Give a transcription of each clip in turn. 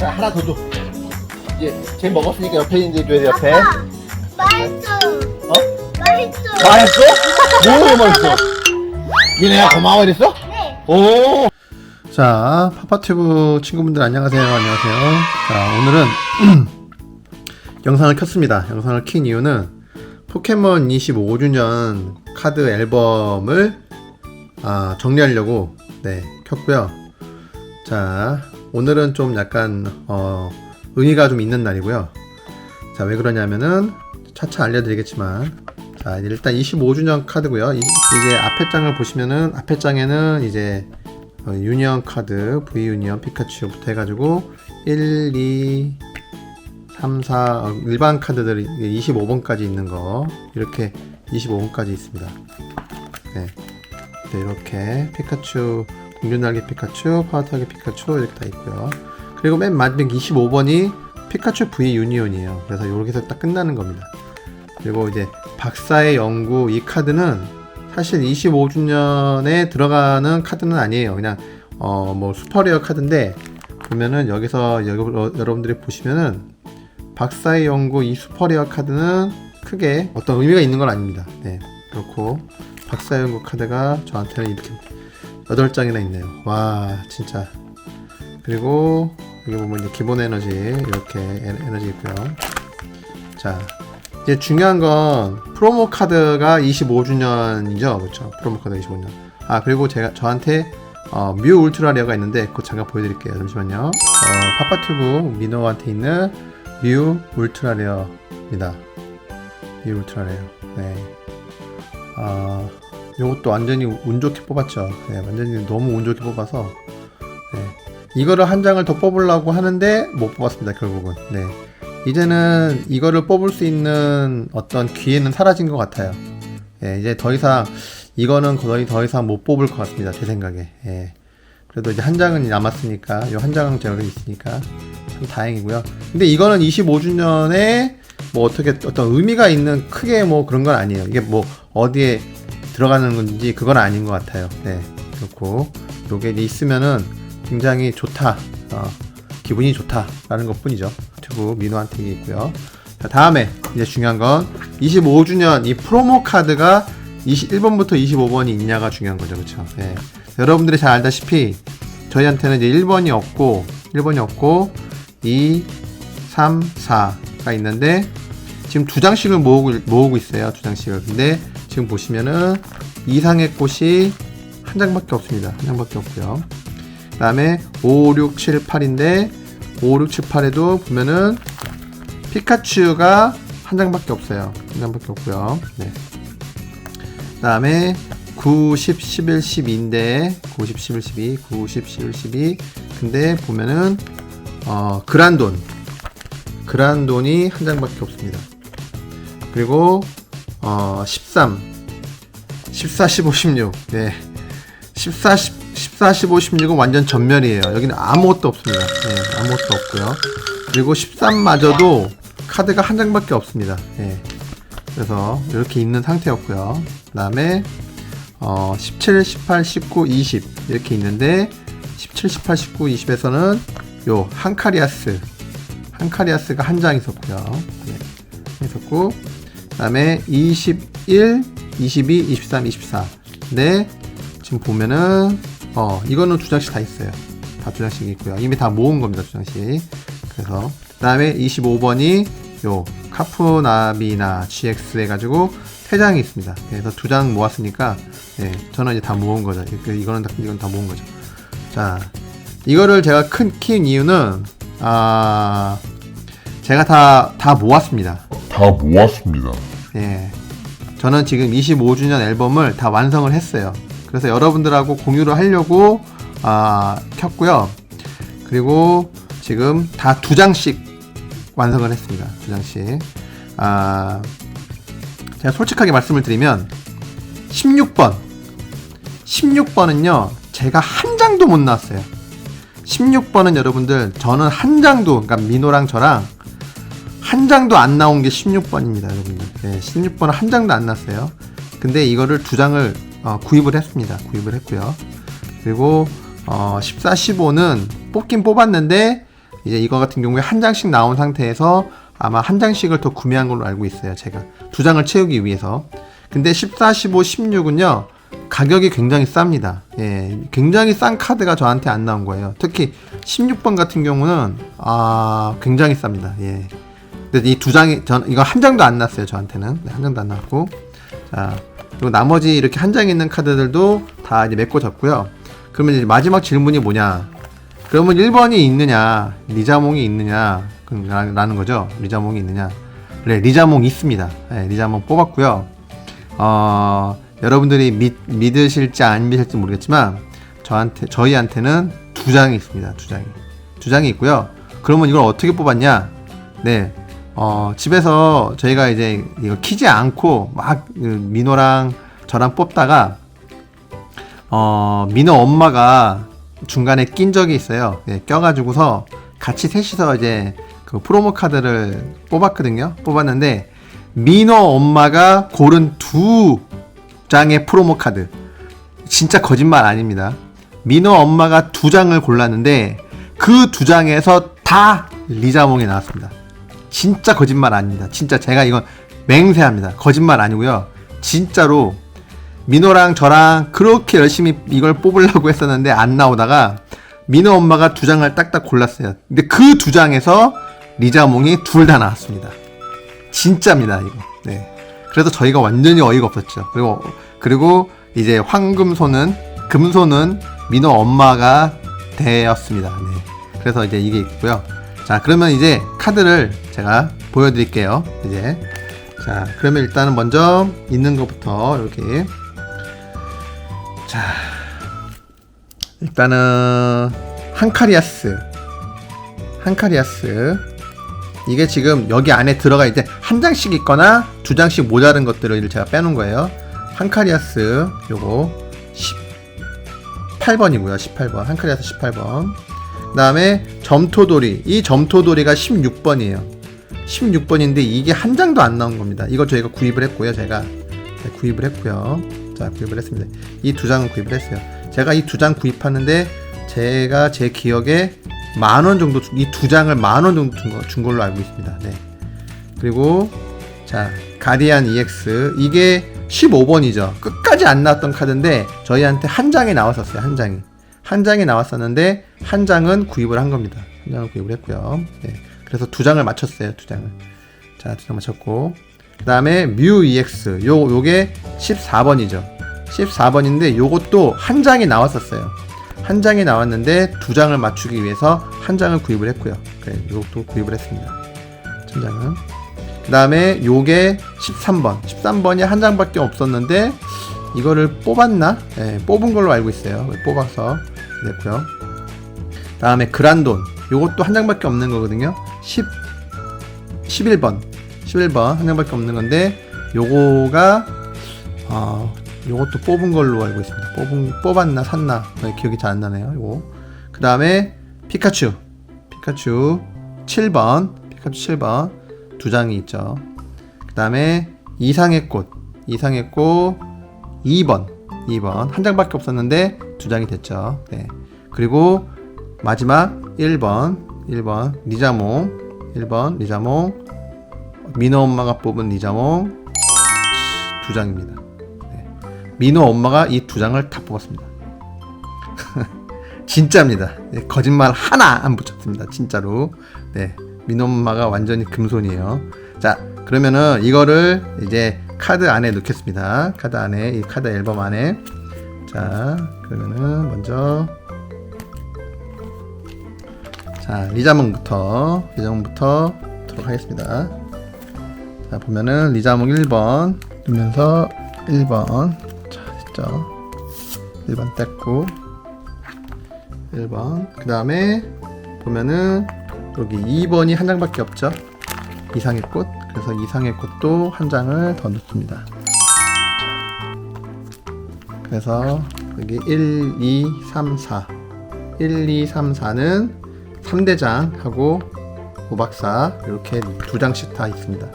자, 하나 더 줘. 이제 쟤 먹었으니까 옆에 있는 데 줘야 돼, 옆에. 아빠, 맛있어. 어? 맛있어. 맛있어? 뭐가 맛있어? 니네가 고마워 이랬어? 네. 오. 자, 파파튜브 친구분들 안녕하세요. 안녕하세요. 자, 오늘은 영상을 켰습니다. 영상을 킨 이유는 포켓몬 25주년 카드 앨범을 아, 정리하려고 네, 켰고요. 자, 오늘은 좀 약간 어, 의미가 좀 있는 날이고요. 자, 왜 그러냐면은 차차 알려드리겠지만 자, 일단 25주년 카드고요. 이, 이제 앞에 장을 보시면은 앞에 장에는 이제 어, 유니언 카드, V 유니언 피카츄부터 해가지고 1, 2, 3, 4 어, 일반 카드들이 25번까지 있는 거 이렇게 25번까지 있습니다. 네. 네, 이렇게 피카츄 공주날개 피카츄, 파워타게 피카츄 이렇게 다 있고요. 그리고 맨 마지막 25번이 피카츄 V 유니온이에요. 그래서 이렇게 해서 딱 끝나는 겁니다. 그리고 이제 박사의 연구 이 카드는 사실 25주년에 들어가는 카드는 아니에요. 그냥 어 뭐 슈퍼레어 카드인데 보면은 여기서 여기, 어, 여러분들이 보시면은 박사의 연구 이 슈퍼레어 카드는 크게 어떤 의미가 있는 건 아닙니다. 네 그렇고 박사의 연구 카드가 저한테는 이렇게 8장이나 있네요. 와 진짜 그리고 여기 보면 이제 기본 에너지 이렇게 에- 에너지 있고요. 자 이제 중요한 건 프로모 카드가 25주년이죠, 그렇죠? 프로모 카드 25주년. 아 그리고 제가 저한테 어, 뮤 울트라 레어가 있는데 그거 잠깐 보여드릴게요. 잠시만요. 어, 파파튜브 민호한테 있는 뮤 울트라 레어입니다. 뮤 울트라 레어. 네. 아 이것도 완전히 운 좋게 뽑았죠. 네, 완전히 너무 운 좋게 뽑아서 네. 이거를 한 장을 더 뽑으려고 하는데 못 뽑았습니다. 결국은. 네. 이제는 이거를 뽑을 수 있는 어떤 기회는 사라진 것 같아요. 예, 이제 더 이상 이거는 거의 더 이상 못 뽑을 것 같습니다. 제 생각에. 예. 그래도 이제 한 장은 남았으니까 이 한 장은 제가 있으니까 참 다행이고요. 근데 이거는 25주년에 뭐 어떻게 어떤 의미가 있는 크게 뭐 그런 건 아니에요. 이게 뭐 어디에 들어가는 건지 그건 아닌 것 같아요. 네, 그렇고 요게 있으면은 굉장히 좋다. 어, 기분이 좋다라는 것 뿐이죠. 유튜브 민호한테 있고요. 자, 다음에 이제 중요한 건 25주년 이 프로모 카드가 21번부터 25번이 있냐가 중요한 거죠. 그렇죠? 예. 여러분들이 잘 알다시피 저희한테는 이제 1번이 없고 1번이 없고 2, 3, 4가 있는데 지금 두 장씩을 모으고 모으고 있어요. 두 장씩을. 근데 지금 보시면은 이상의 꽃이 한 장밖에 없습니다. 한 장밖에 없고요. 그 다음에 5, 6, 7, 8인데 5, 6, 7, 8에도 보면은 피카츄가 한 장밖에 없어요. 한 장밖에 없고요. 네. 그 다음에 9, 10, 11, 12인데 9, 10, 11, 12, 9, 10, 11, 12 근데 보면은 어, 그란돈 그란돈이 한 장밖에 없습니다. 그리고 어, 13 14, 15, 16 네. 14, 10, 14, 15, 16은 완전 전멸이에요. 여기는 아무것도 없습니다. 네, 아무것도 없고요. 그리고 13마저도 카드가 한 장밖에 없습니다. 네. 그래서 이렇게 있는 상태였고요. 그 다음에 어, 17, 18, 19, 20 이렇게 있는데 17, 18, 19, 20에서는 요 한카리아스 한카리아스가 한 장 있었고요. 네. 있었고 그 다음에 21, 22, 23, 24 근데 지금 보면은 어 이거는 두 장씩 다 있어요. 다 두 장씩 있고요. 이미 다 모은 겁니다. 두 장씩. 그래서 그 다음에 25번이 요 카푸나비나 GX 해가지고 세 장이 있습니다. 그래서 두 장 모았으니까 예, 저는 이제 다 모은 거죠. 그 이거는 다, 이건 다 모은 거죠. 자, 이거를 제가 큰 킨 이유는 아 제가 다 다 모았습니다. 다 모았습니다. 예. 저는 지금 25주년 앨범을 다 완성을 했어요. 그래서 여러분들하고 공유를 하려고 아, 켰고요. 그리고 지금 다 두 장씩 완성을 했습니다. 두 장씩. 아, 제가 솔직하게 말씀을 드리면 16번. 16번은요. 제가 한 장도 못 나왔어요. 16번은 여러분들 저는 한 장도 그러니까 민호랑 저랑 한 장도 안 나온 게 16번입니다, 여러분들. 네, 16번은 한 장도 안 났어요. 근데 이거를 두 장을 어, 구입을 했습니다. 구입을 했고요. 그리고 어, 14, 15는 뽑긴 뽑았는데 이제 이거 같은 경우에 한 장씩 나온 상태에서 아마 한 장씩을 더 구매한 걸로 알고 있어요. 제가 두 장을 채우기 위해서. 근데 14, 15, 16은요. 가격이 굉장히 쌉니다. 예, 굉장히 싼 카드가 저한테 안 나온 거예요. 특히 16번 같은 경우는 아 굉장히 쌉니다. 예. 근데 이 두 장이 전 이거 한 장도 안 났어요. 저한테는 네, 한 장도 안 났고 자 그리고 나머지 이렇게 한 장 있는 카드들도 다 이제 메꿔 졌고요. 그러면 이제 마지막 질문이 뭐냐? 그러면 1번이 있느냐, 리자몽이 있느냐, 라는 거죠. 리자몽이 있느냐. 네, 리자몽 있습니다. 네, 리자몽 뽑았고요. 어, 여러분들이 믿, 믿으실지 안 믿으실지 모르겠지만, 저한테, 저희한테는 두 장이 있습니다. 두 장이. 두 장이 있고요. 그러면 이걸 어떻게 뽑았냐? 네. 어, 집에서 저희가 이제 이거 키지 않고 막 그, 민호랑 저랑 뽑다가 어, 민호 엄마가 중간에 낀 적이 있어요. 예, 껴가지고서 같이 셋이서 이제 그 프로모 카드를 뽑았거든요. 뽑았는데 민호 엄마가 고른 두 장의 프로모 카드. 진짜 거짓말 아닙니다. 민호 엄마가 두 장을 골랐는데 그 두 장에서 다 리자몽이 나왔습니다. 진짜 거짓말 아닙니다. 진짜 제가 이건 맹세합니다. 거짓말 아니고요. 진짜로 민호랑 저랑 그렇게 열심히 이걸 뽑으려고 했었는데 안 나오다가 민호 엄마가 두 장을 딱딱 골랐어요. 근데 그 두 장에서 리자몽이 둘 다 나왔습니다. 진짜입니다, 이거. 네. 그래서 저희가 완전히 어이가 없었죠. 그리고, 그리고 이제 황금손은, 금손은 민호 엄마가 되었습니다. 네. 그래서 이제 이게 있고요. 자, 그러면 이제 카드를 제가 보여드릴게요. 이제. 자, 그러면 일단은 먼저 있는 것부터 이렇게. 자, 일단은 한카리아스. 한카리아스. 이게 지금 여기 안에 들어가 이제 한 장씩 있거나 두 장씩 모자른 것들을 제가 빼놓은 거예요. 한카리아스 요거 18번이고요. 18번. 한카리아스 18번. 그 다음에 점토돌이. 이 점토돌이가 16번이에요. 16번인데 이게 한 장도 안 나온 겁니다. 이거 저희가 구입을 했고요. 제가 네, 구입을 했고요. 자, 구입을 했습니다. 이 두 장은 구입을 했어요. 제가 이 두 장 구입하는데 제가 제 기억에 만 원 정도 이 두 장을 만 원 정도 준, 거, 준 걸로 알고 있습니다. 네. 그리고 자, 가디안 EX 이게 15번이죠. 끝까지 안 나왔던 카드인데 저희한테 한 장이 나왔었어요. 한 장이. 한 장이 나왔었는데 한 장은 구입을 한 겁니다. 한 장을 구입을 했고요. 네. 그래서 두 장을 맞췄어요. 두 장을. 자, 두 장 맞췄고. 그 다음에 뮤 EX 요 요게 14번이죠. 14번인데 요것도 한 장이 나왔었어요. 한 장이 나왔는데 두 장을 맞추기 위해서 한 장을 구입을 했고요. 그래, 이것도 구입을 했습니다. 한 장은. 그 다음에 요게 13번. 13번이 한 장밖에 없었는데 이거를 뽑았나? 예, 뽑은 걸로 알고 있어요. 뽑아서 냈고요. 다음에 그란돈. 요것도 한 장밖에 없는 거거든요. 10 11번. 11번 한 장밖에 없는 건데 요거가 어, 요것도 뽑은 걸로 알고 있습니다. 뽑은 뽑았나 샀나 네, 기억이 잘 안 나네요. 요거. 그다음에 피카츄. 피카츄 7번. 피카츄 7번. 두 장이 있죠. 그다음에 이상의 꽃. 이상의 꽃 2번. 2번. 한 장밖에 없었는데 두 장이 됐죠. 네. 그리고 마지막 1번. 1번 리자몽. 1번 리자몽. 민호 엄마가 뽑은 리자몽 두 장입니다. 네. 민호 엄마가 이 두 장을 다 뽑았습니다. 진짜입니다. 네, 거짓말 하나 안 붙였습니다. 진짜로. 네. 민호 엄마가 완전히 금손이에요. 자, 그러면은 이거를 이제 카드 안에 넣겠습니다. 카드 안에 이 카드 앨범 안에. 자, 그러면은 먼저. 자, 리자몽부터 리자몽부터 도록 하겠습니다. 자 보면은 리자몽 1번 누면서 1번. 자 됐죠? 1번 뗐고 1번. 그 다음에 보면은 여기 2번이 한 장밖에 없죠? 이상의 꽃 그래서 이상의 꽃도 한 장을 더 넣습니다 그래서 여기 1, 2, 3, 4 1, 2, 3, 4는 3대장하고 오박사 이렇게 두 장씩 다 있습니다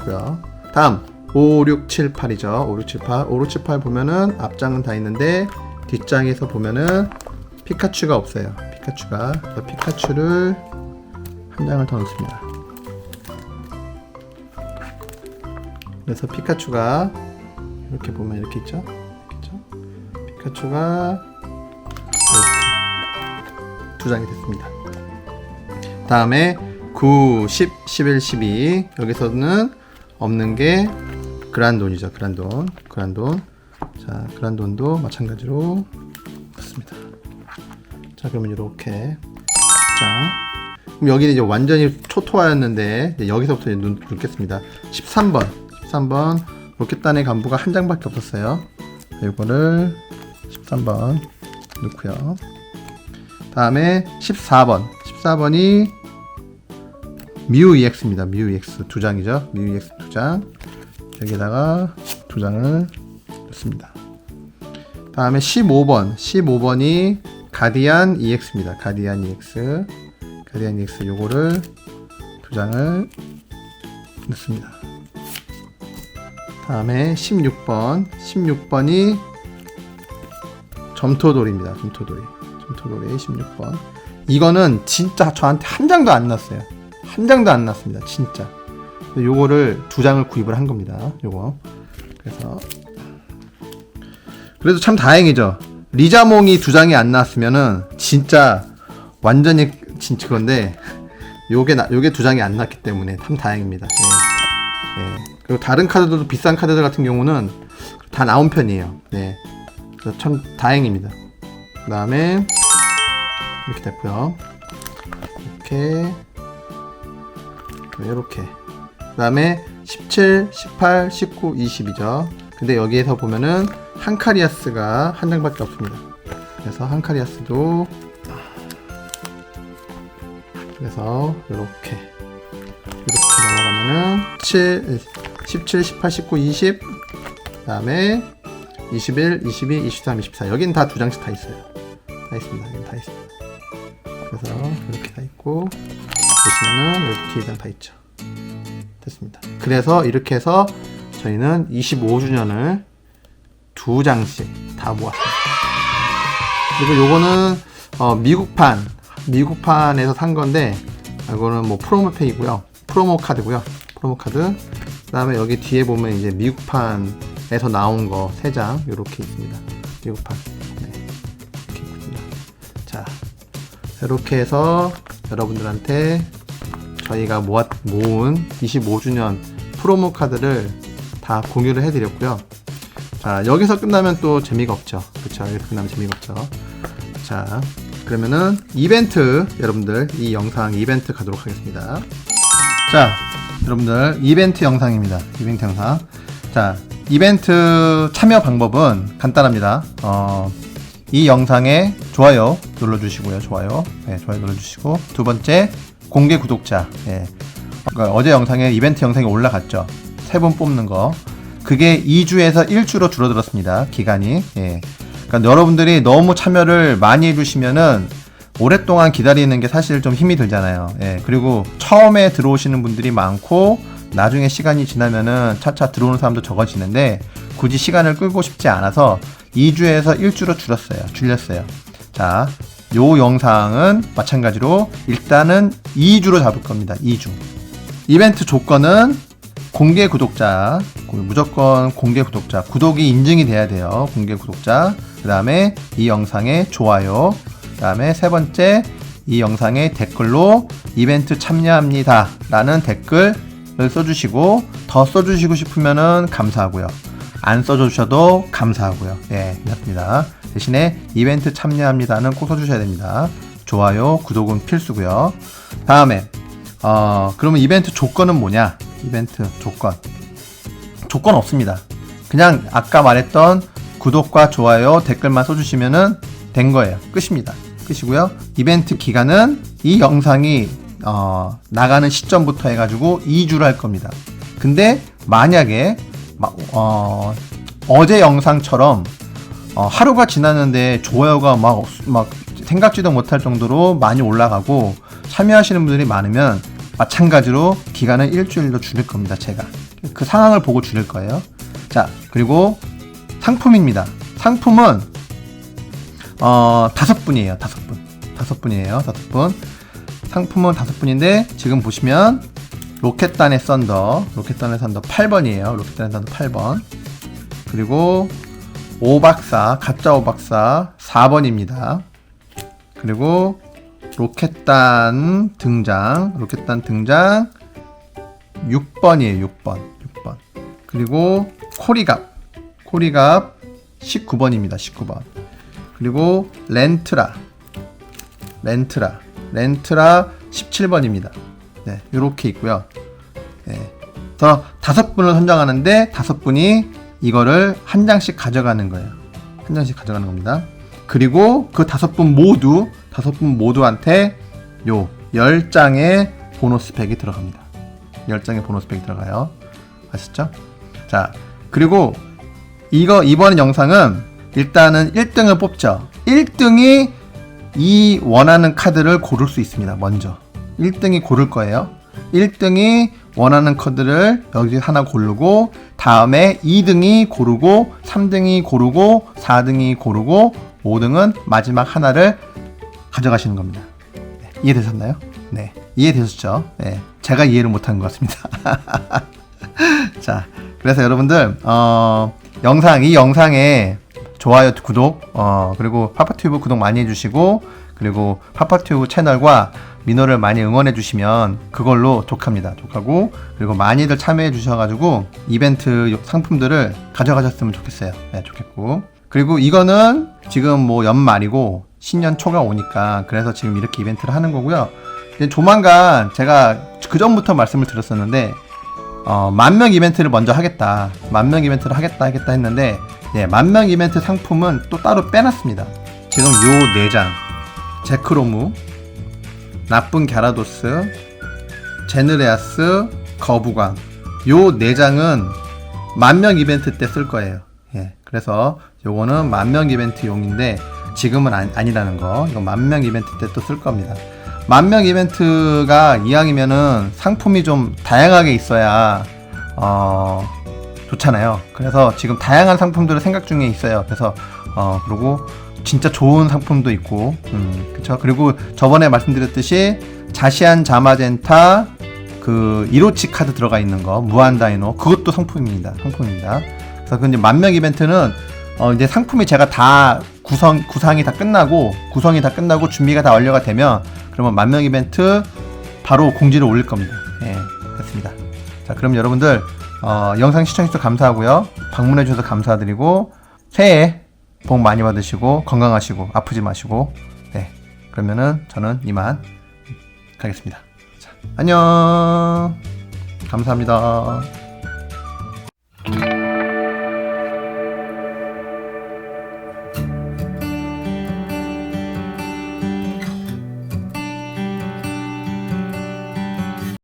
됐고요. 다음 5, 6, 7, 8이죠. 5, 6, 7, 8. 5, 6, 7, 8 보면은 앞장은 다 있는데 뒷장에서 보면은 피카츄가 없어요. 피카츄가. 피카츄를 한 장을 더 넣습니다. 그래서 피카츄가 이렇게 보면 이렇게 있죠? 이렇게 있죠? 피카츄가 이렇게 두 장이 됐습니다. 다음에 9, 10, 11, 12 여기서는 없는 게 그란돈이죠. 그란돈, 그란돈. 자, 그란돈도 마찬가지로 넣습니다. 자, 그러면 이렇게 자, 그럼 여기는 이제 완전히 초토화였는데 이제 여기서부터 이제 눈 눕겠습니다. 13번, 13번 로켓단의 간부가 한 장밖에 없었어요. 자, 이거를 13번 넣고요. 다음에 14번, 14번이 미우 EX입니다. 미우 EX 두 장이죠. 미우 EX 두 장. 여기다가 두 장을 넣습니다. 다음에 15번, 15번이 가디안 EX입니다. 가디안 EX, 가디안 EX 요거를 두 장을 넣습니다. 다음에 16번, 16번이 점토돌입니다. 점토돌이, 점토돌이 16번. 이거는 진짜 저한테 한 장도 안 났어요. 한 장도 안 났습니다. 진짜. 요거를 두 장을 구입을 한 겁니다. 요거. 그래서 그래도 참 다행이죠. 리자몽이 두 장이 안 나왔으면은 진짜 완전히 진짜 그건데 요게 나, 요게 두 장이 안 났기 때문에 참 다행입니다. 예. 예. 그리고 다른 카드들도 비싼 카드들 같은 경우는 다 나온 편이에요. 네. 그래서 참 다행입니다. 그 다음에 이렇게 됐고요. 이렇게 이렇게 그 다음에 17, 18, 19, 20이죠. 근데 여기에서 보면은 한카리아스가 한 장밖에 없습니다. 그래서 한카리아스도 그래서 이렇게 넘어가면은 7, 17, 18, 19, 20 그 다음에 21, 22, 23, 24 여기는 다두 장씩 다 있어요. 다 있습니다. 여기 다 있습니다. 그래서 이렇게 다 있고 보시면은 이렇게 뒤에 다 있죠. 됐습니다. 그래서 이렇게 해서 저희는 25주년을 두 장씩 다 모았습니다. 그리고 요거는 어, 미국판 미국판에서 산 건데 이거는 뭐 프로모팩이고요. 프로모 카드고요. 프로모 카드. 그다음에 여기 뒤에 보면 이제 미국판에서 나온 거세장 이렇게 있습니다. 미국판. 네. 이렇게 있습니다. 자, 이렇게 해서 여러분들한테 저희가 모아, 모은 25주년 프로모 카드를 다 공유를 해드렸고요. 자, 여기서 끝나면 또 재미가 없죠. 그쵸. 여기서 끝나면 재미가 없죠. 자, 그러면은 이벤트, 여러분들, 이 영상 이벤트 가도록 하겠습니다. 자, 여러분들, 이벤트 영상입니다. 이벤트 영상. 자, 이벤트 참여 방법은 간단합니다. 어, 이 영상에 좋아요 눌러주시고요. 좋아요. 네, 좋아요 눌러주시고. 두 번째, 공개 구독자. 예. 그러니까 어제 영상에 이벤트 영상이 올라갔죠. 세분 뽑는 거. 그게 2주에서 1주로 줄어들었습니다. 기간이. 예. 그러니까 여러분들이 너무 참여를 많이 해주시면은 오랫동안 기다리는 게 사실 좀 힘이 들잖아요. 예. 그리고 처음에 들어오시는 분들이 많고 나중에 시간이 지나면은 차차 들어오는 사람도 적어지는데 굳이 시간을 끌고 싶지 않아서 2주에서 1주로 줄였어요. 줄였어요. 자, 요 영상은 마찬가지로 일단은 2주로 잡을 겁니다. 2주. 이벤트 조건은 공개 구독자, 무조건 공개 구독자, 구독이 인증이 돼야 돼요. 공개 구독자. 그 다음에 이 영상에 좋아요. 그 다음에 세 번째, 이 영상에 댓글로 이벤트 참여합니다. 라는 댓글을 써주시고, 더 써주시고 싶으면은 감사하고요. 안 써주셔도 감사하고요. 예, 이렇습니다. 대신에 이벤트 참여합니다는 꼭 써주셔야 됩니다. 좋아요, 구독은 필수고요. 다음에 어, 그러면 이벤트 조건은 뭐냐? 이벤트 조건. 조건 없습니다. 그냥 아까 말했던 구독과 좋아요, 댓글만 써주시면은 된 거예요. 끝입니다. 끝이고요. 이벤트 기간은 이 영상이 어, 나가는 시점부터 해가지고 2주를 할 겁니다. 근데 만약에 막, 어, 어제 영상처럼 어, 하루가 지났는데 좋아요가 막, 없- 막 생각지도 못할 정도로 많이 올라가고 참여하시는 분들이 많으면 마찬가지로 기간은 일주일로 줄일 겁니다. 제가 그 상황을 보고 줄일 거예요. 자 그리고 상품입니다. 상품은 어, 다섯 분이에요. 다섯 분. 다섯 분이에요. 다섯 분. 상품은 다섯 분인데 지금 보시면 로켓단의 썬더, 로켓단의 썬더 8번이에요. 로켓단의 썬더 8번. 그리고 오박사, 가짜 오박사 4번입니다. 그리고 로켓단 등장, 로켓단 등장 6번이에요. 6번. 6번. 그리고 코리갑. 코리갑 19번입니다. 19번. 그리고 렌트라. 렌트라. 렌트라 17번입니다. 네, 요렇게 있고요. 네. 더 다섯 분을 선정하는데 다섯 분이 이거를 한 장씩 가져가는 거예요. 한 장씩 가져가는 겁니다. 그리고 그 다섯 분 모두 다섯 분 모두한테 요 10장의 보너스 팩이 들어갑니다. 10장의 보너스 팩이 들어가요. 아시죠? 자, 그리고 이거 이번 영상은 일단은 1등을 뽑죠. 1등이 이 원하는 카드를 고를 수 있습니다. 먼저 1등이 고를 거예요. 1등이 원하는 카드를 여기 하나 고르고 다음에 2등이 고르고 3등이 고르고 4등이 고르고 5등은 마지막 하나를 가져가시는 겁니다. 네, 이해되셨나요? 네, 이해되셨죠? 네, 제가 이해를 못한 것 같습니다. 자, 그래서 여러분들 어, 영상 이 영상에 좋아요, 구독, 어, 그리고 파파튜브 구독 많이 해주시고 그리고 파파튜브 채널과 민호를 많이 응원해 주시면 그걸로 독합니다. 독하고 그리고 많이들 참여해 주셔가지고 이벤트 상품들을 가져가셨으면 좋겠어요. 네, 좋겠고 그리고 이거는 지금 뭐 연말이고 신년 초가 오니까 그래서 지금 이렇게 이벤트를 하는 거고요. 조만간 제가 그 전부터 말씀을 드렸었는데 어, 만명 이벤트를 먼저 하겠다. 만명 이벤트를 하겠다 하겠다 했는데 예, 만명 이벤트 상품은 또 따로 빼놨습니다. 지금 요네장 제크로무 나쁜 갸라도스 제느레아스 거부광 요네 장은 만명 이벤트 때 쓸 거예요. 예, 그래서 요거는 만명 이벤트용인데 지금은 아니, 아니라는 거. 이거 만명 이벤트 때 또 쓸 겁니다. 만명 이벤트가 이왕이면은 상품이 좀 다양하게 있어야 어 좋잖아요. 그래서 지금 다양한 상품들을 생각 중에 있어요. 그래서 어 그리고 진짜 좋은 상품도 있고, 음 그쵸. 그리고 저번에 말씀드렸듯이 자시안 자마젠타 그 이로치 카드 들어가 있는 거 무한 다이노 그것도 상품입니다. 상품입니다. 그래서 그 이제 만명 이벤트는 어 이제 상품이 제가 다 구성 구상이 다 끝나고 구성이 다 끝나고 준비가 다 완료가 되면 그러면 만명 이벤트 바로 공지를 올릴 겁니다. 예, 됐습니다. 자, 그럼 여러분들 어, 영상 시청해주셔서 감사하고요. 방문해주셔서 감사드리고, 새해 복 많이 받으시고, 건강하시고, 아프지 마시고, 네. 그러면은 저는 이만 가겠습니다. 자, 안녕! 감사합니다.